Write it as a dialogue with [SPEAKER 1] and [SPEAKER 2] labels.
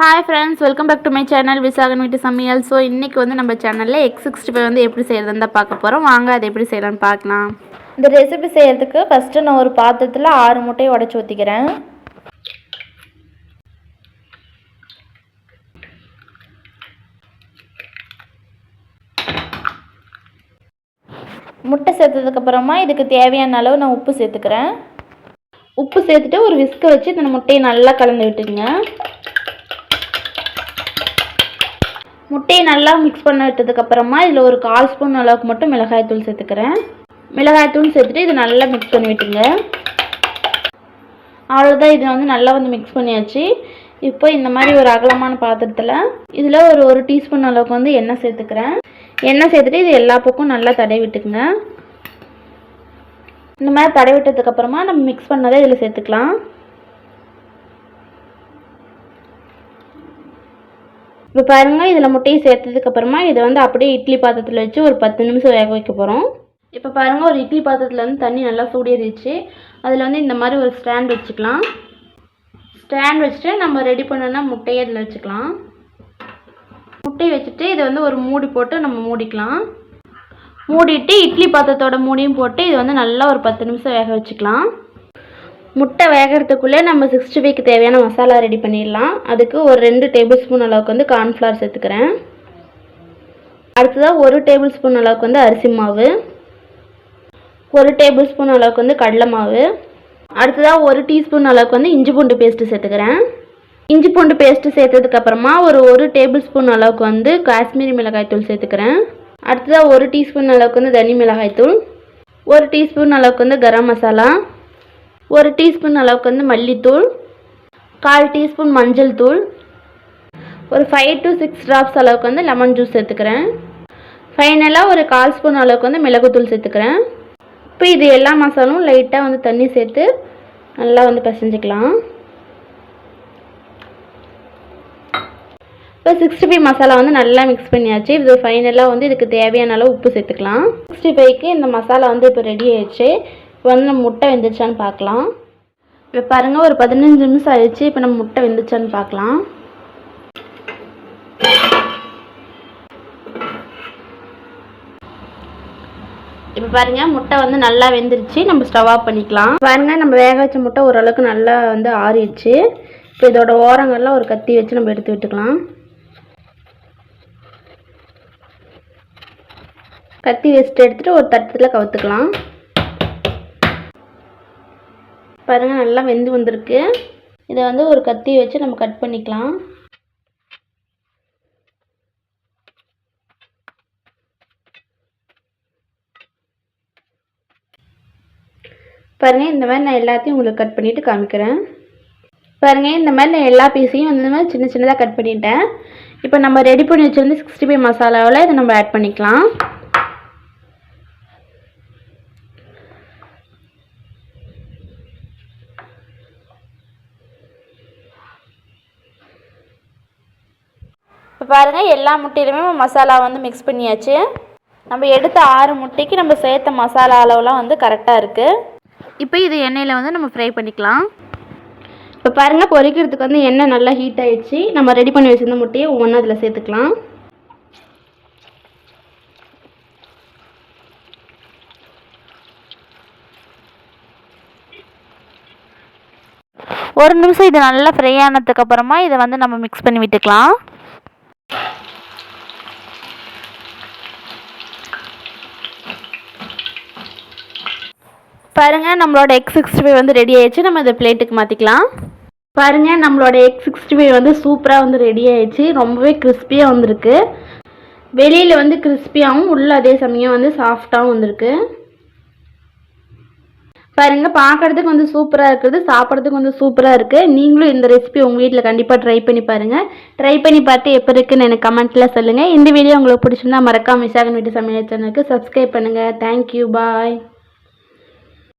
[SPEAKER 1] Hi friends welcome back to my channel Visakan வீட்டு சமையல் so இன்றைக்கி வந்து நம்ம சேனலில் எக்ஸ் சிக்ஸ்டி ஃபைவ் வந்து எப்படி செய்கிறதுன்னு தான் பார்க்க போகிறோம் வாங்க அதை எப்படி செய்யலாம்னு பார்க்கலாம்.
[SPEAKER 2] இந்த ரெசிபி செய்யறதுக்கு ஃபஸ்ட்டு நான் ஒரு பாத்திரத்தில் ஆறு முட்டையை உடச்சி ஊற்றிக்கிறேன் முட்டை சேர்த்ததுக்கப்புறமா இதுக்கு தேவையான அளவு நான் உப்பு சேர்த்துக்கிறேன். உப்பு சேர்த்துட்டு ஒரு விஸ்கை வச்சு இந்த முட்டையை நல்லா கலந்து விட்டுங்க. முட்டையை நல்லா மிக்ஸ் பண்ண விட்டதுக்கப்புறமா இதில் ஒரு கால் ஸ்பூன் அளவுக்கு மட்டும் மிளகாய்த்தூள் சேர்த்துக்கிறேன். மிளகாய்த்தூள் சேர்த்துட்டு இது நல்லா மிக்ஸ் பண்ணி விட்டுங்க அவ்வளோதான் இதை வந்து நல்லா வந்து மிக்ஸ் பண்ணியாச்சு. இப்போ இந்த மாதிரி ஒரு அகலமான பாத்திரத்தில் இதில் ஒரு ஒரு டீஸ்பூன் அளவுக்கு வந்து எண்ணெய் சேர்த்துக்கிறேன். எண்ணெய் சேர்த்துட்டு இது எல்லா பக்கம் நல்லா தடவி விட்டுக்குங்க. இந்த மாதிரி தடவி விட்டதுக்கப்புறமா நம்ம மிக்ஸ் பண்ணதை இதில் சேர்த்துக்கலாம். இப்போ பாருங்கள் இதில் முட்டையை சேர்த்ததுக்கப்புறமா இதை வந்து அப்படியே இட்லி பாத்திரத்தில் வச்சு ஒரு பத்து நிமிஷம் வேக வைக்க போகிறோம் இப்போ பாருங்கள் ஒரு இட்லி பாத்திரத்தில் வந்து தண்ணி நல்லா சூடேறிச்சு அதில் வந்து இந்த மாதிரி ஒரு ஸ்டாண்ட் வச்சுக்கலாம். ஸ்டாண்ட் வச்சுட்டு நம்ம ரெடி பண்ணோன்னா முட்டையை அதில் வச்சுக்கலாம். முட்டையை வச்சுட்டு இதை வந்து ஒரு மூடி போட்டு நம்ம மூடிக்கலாம். மூடிட்டு இட்லி பாத்திரத்தோட மூடியும் போட்டு இது வந்து நல்லா ஒரு பத்து நிமிஷம் வேக வச்சுக்கலாம். முட்டை வேகிறதுக்குள்ளே நம்ம சிக்ஸ்டி ஃபைவ்க்கு தேவையான மசாலா ரெடி பண்ணிடலாம். அதுக்கு ஒரு ரெண்டு டேபிள் ஸ்பூன் அளவுக்கு வந்து கார்ன்ஃப்ளவர் சேர்த்துக்கிறேன். அடுத்ததாக ஒரு டேபிள் ஸ்பூன் அளவுக்கு வந்து அரிசி மாவு. ஒரு டேபிள் ஸ்பூன் அளவுக்கு வந்து கடலை மாவு. அடுத்ததாக ஒரு டீஸ்பூன் அளவுக்கு வந்து இஞ்சி பூண்டு பேஸ்ட்டு சேர்த்துக்கிறேன். இஞ்சி பூண்டு பேஸ்ட்டு சேர்த்ததுக்கப்புறமா ஒரு ஒரு டேபிள் ஸ்பூன் அளவுக்கு வந்து காஷ்மீரி மிளகாய்த்தூள் சேர்த்துக்கிறேன். அடுத்ததாக ஒரு டீஸ்பூன் அளவுக்கு வந்து தனி மிளகாய்த்தூள் ஒரு டீஸ்பூன் அளவுக்கு வந்து கரம் மசாலா. ஒரு டீஸ்பூன் அளவுக்கு வந்து மல்லித்தூள் கால் டீஸ்பூன் மஞ்சள் தூள் ஒரு ஃபைவ் டு சிக்ஸ் ட்ராப்ஸ் அளவுக்கு வந்து லெமன் ஜூஸ் சேர்த்துக்கிறேன். ஃபைனலாக ஒரு கால் ஸ்பூன் அளவுக்கு வந்து மிளகுத்தூள் சேர்த்துக்கிறேன். இப்போ இது எல்லா மசாலும் லைட்டாக வந்து தண்ணி சேர்த்து நல்லா வந்து பிசைஞ்சிக்கலாம். இப்போ சிக்ஸ்டி ஃபைவ் மசாலா வந்து நல்லா மிக்ஸ் பண்ணியாச்சு. இது ஃபைனலாக வந்து இதுக்கு தேவையான அளவு உப்பு சேர்த்துக்கலாம். சிக்ஸ்டி ஃபைவ்க்கு இந்த மசாலா வந்து இப்போ ரெடி ஆயிடுச்சு. இப்போ வந்து நம்ம முட்டை வெந்துச்சான்னு பார்க்கலாம். இப்போ பாருங்கள் ஒரு பதினஞ்சு நிமிஷம் ஆயிடுச்சு. இப்போ நம்ம முட்டை வெந்துச்சான்னு பார்க்கலாம். இப்போ பாருங்க முட்டை வந்து நல்லா வெந்துருச்சு. நம்ம ஸ்டவ் ஆஃப் பண்ணிக்கலாம். பாருங்க நம்ம வேக வச்ச முட்டை ஓரளவுக்கு நல்லா வந்து ஆறிடுச்சு. இப்போ இதோட ஓரங்கள்லாம் ஒரு கத்தி வச்சு நம்ம எடுத்து விட்டுக்கலாம். கத்தி வச்சுட்டு எடுத்துகிட்டு ஒரு தட்டத்தில் கவுத்துக்கலாம். பாருங்க நல்லா வெந்து வந்திருக்கு. இதை வந்து ஒரு கத்தி வச்சு நம்ம கட் பண்ணிக்கலாம். பாருங்கள் இந்த மாதிரி நான் எல்லாத்தையும் உங்களுக்கு கட் பண்ணிவிட்டு காமிக்கிறேன். பாருங்கள் இந்த மாதிரி நான் எல்லா பீஸையும் வந்து மாதிரி சின்ன சின்னதாக கட் பண்ணிட்டேன். இப்போ நம்ம ரெடி பண்ணி வச்சுருந்து சிக்ஸ்டி ஃபைவ் மசாலாவில் இதை நம்ம ஆட் பண்ணிக்கலாம். இப்போ பாருங்கள் எல்லா முட்டையிலுமே மசாலா வந்து மிக்ஸ் பண்ணியாச்சு. நம்ம எடுத்த ஆறு முட்டைக்கு நம்ம சேர்த்த மசாலா அளவுலாம் வந்து கரெக்டாக இருக்குது இப்போ இது எண்ணெயில் வந்து நம்ம ஃப்ரை பண்ணிக்கலாம். இப்போ பாருங்கள் பொரிக்கிறதுக்கு வந்து எண்ணெய் நல்லா ஹீட் ஆகிடுச்சு நம்ம ரெடி பண்ணி வச்சிருந்த முட்டையை ஒவ்வொன்றா அதில் சேர்த்துக்கலாம். ஒரு நிமிஷம் இது நல்லா ஃப்ரை ஆனதுக்கப்புறமா இதை வந்து நம்ம மிக்ஸ் பண்ணி விட்டுக்கலாம். பாருங்கள் நம்மளோட எக் சிக்ஸ்டி ஃபைவ் வந்து ரெடி ஆயிடுச்சு. நம்ம இதை பிளேட்டுக்கு மாற்றிக்கலாம் பாருங்கள் நம்மளோட எக் சிக்ஸ்டி ஃபைவ் வந்து சூப்பராக வந்து ரெடி ஆயிடுச்சு. ரொம்பவே கிறிஸ்பியாக வந்திருக்கு. வெளியில் வந்து கிறிஸ்பியாகவும் உள்ள அதே சமயம் வந்து சாஃப்டாகவும் வந்திருக்கு. பாருங்கள் பார்க்குறதுக்கு வந்து சூப்பராக இருக்குது. சாப்பிட்றதுக்கு வந்து சூப்பராக இருக்குது நீங்களும் இந்த ரெசிபி உங்கள் வீட்டில் கண்டிப்பாக ட்ரை பண்ணி பாருங்கள் ட்ரை பண்ணி பார்த்து எப்போ இருக்குன்னு எனக்கு கமெண்ட்டில் சொல்லுங்கள் இந்த வீடியோ உங்களுக்கு பிடிச்சிருந்தா மறக்காம விசாகன் வீட்டு சமையல் சேனலுக்கு சப்ஸ்கிரைப் பண்ணுங்கள் தேங்க்யூ பாய்